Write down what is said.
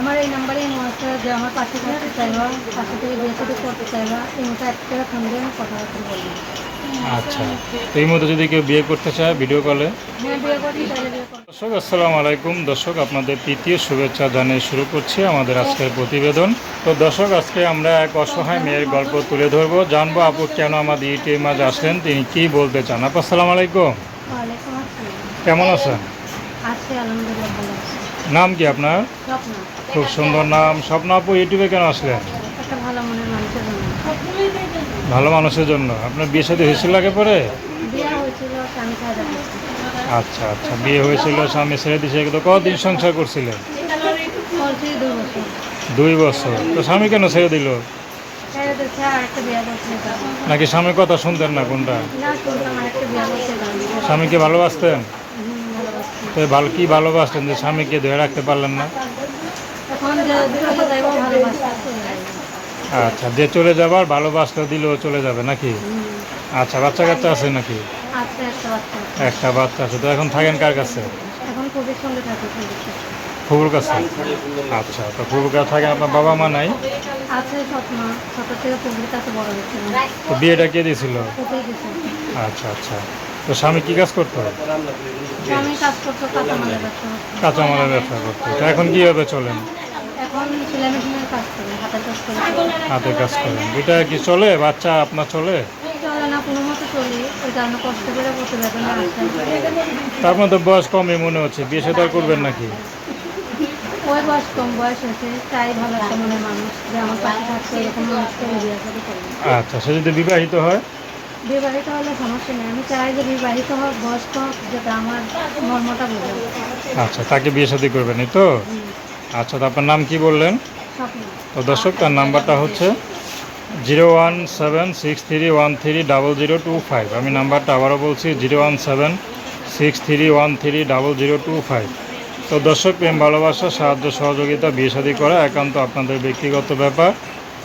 আমার এই নাম্বারেই মনে যে আমার পাশে থাকতে চাইবা পাশে থেকে বিয়ে সাথে করতে চাইবা এই একটা ফোন দিয়ে আমি কথাবার্তা বলব। আচ্ছা এই যদি কেউ বিয়ে করতে চায় ভিডিও কলে হ্যাঁ করতে দর্শক আসসালামু আলাইকুম। দর্শক আপনাদের শুভেচ্ছা জানিয়ে শুরু করছি আমাদের আজকের প্রতিবেদন। তো দর্শক আজকে আমরা এক অসহায় মেয়ের গল্প তুলে ধরবো। জানব আপু কেন আমাদের ইউটিউবের মাঝে আসলেন তিনি কি বলতে চান? আপু আসসালামু আলাইকুম। কেমন আছেন? আছি আলহামদুলিল্লাহ ভালো আছি। নাম কি আপনার? খুব সুন্দর নাম। স্বপ্ন আপু ইউটিউবে কেন আসলেন? ভালো মানুষের জন্য। আপনার বিয়ে সাথে হয়েছিল আগে পরে? আচ্ছা আচ্ছা। বিয়ে হয়েছিল স্বামী ছেড়ে দিয়েছে তো কদিন সংসার করছিলেন? দুই বছর। তো স্বামী কেন ছেড়ে দিল? নাকি স্বামীর কথা শুনতেন না কোনটা? স্বামীকে ভালোবাসতেন? তো ভালো কি ভালোবাসতেন যে স্বামীকে ধরে রাখতে পারলেন না? আচ্ছা যে চলে যাবার ভালোবাসতে দিলেও চলে যাবে নাকি? আচ্ছা বাচ্চা কাচ্চা আছে নাকি? একটা বাচ্চা আছে, তো এখন থাকেন কার কাছে। ফুবুর কাছে? আচ্ছা তো ফুবুর কাছে থাকেন, আপনার বাবা মা নাই? তো বিয়েটা কে দিয়েছিল? আচ্ছা আচ্ছা। তো স্বামী কি কাজ করতো? করতো কাঁচামালের ব্যবসা করতো। তো এখন কীভাবে চলেন? হাতে কাজ করেন। এটা কি চলে? বাচ্চা আপনার চলে? চলে না কোনো মতো চলি। ওই কারণে কষ্ট করে প্রতিবেদনে আসে তা আপনার তো বয়স কমই মনে হচ্ছে। বিয়ে সাথে করবেন নাকি? ওই বয়স কম বয়স হয়েছে। চাই ভালো একটা মনের মানুষ। যে আমার পাশে থাকছে এরকম মানুষকে আমি বিয়ে করে। করব আচ্ছা সে যদি বিবাহিত হয়? বিবাহিত হলে সমস্যা নেই। আমি চাই যে বিবাহিত হোক বয়স্ক হোক যেটা আমার মর্মটা বোঝে আচ্ছা তাকে বিয়ে সাথে করবেন এই তো? আচ্ছা তো আপনার নাম কি বললেন? তো দর্শক তার নাম্বারটা হচ্ছে zero one seven six three one three double zero two five. আমি নাম্বারটা আবারও বলছি zero one seven six three one three double zero two five. তো দর্শক প্রেম ভালোবাসা সাহায্য সহযোগিতা বিয়ে শাদী করা একান্ত আপনাদের ব্যক্তিগত ব্যাপার।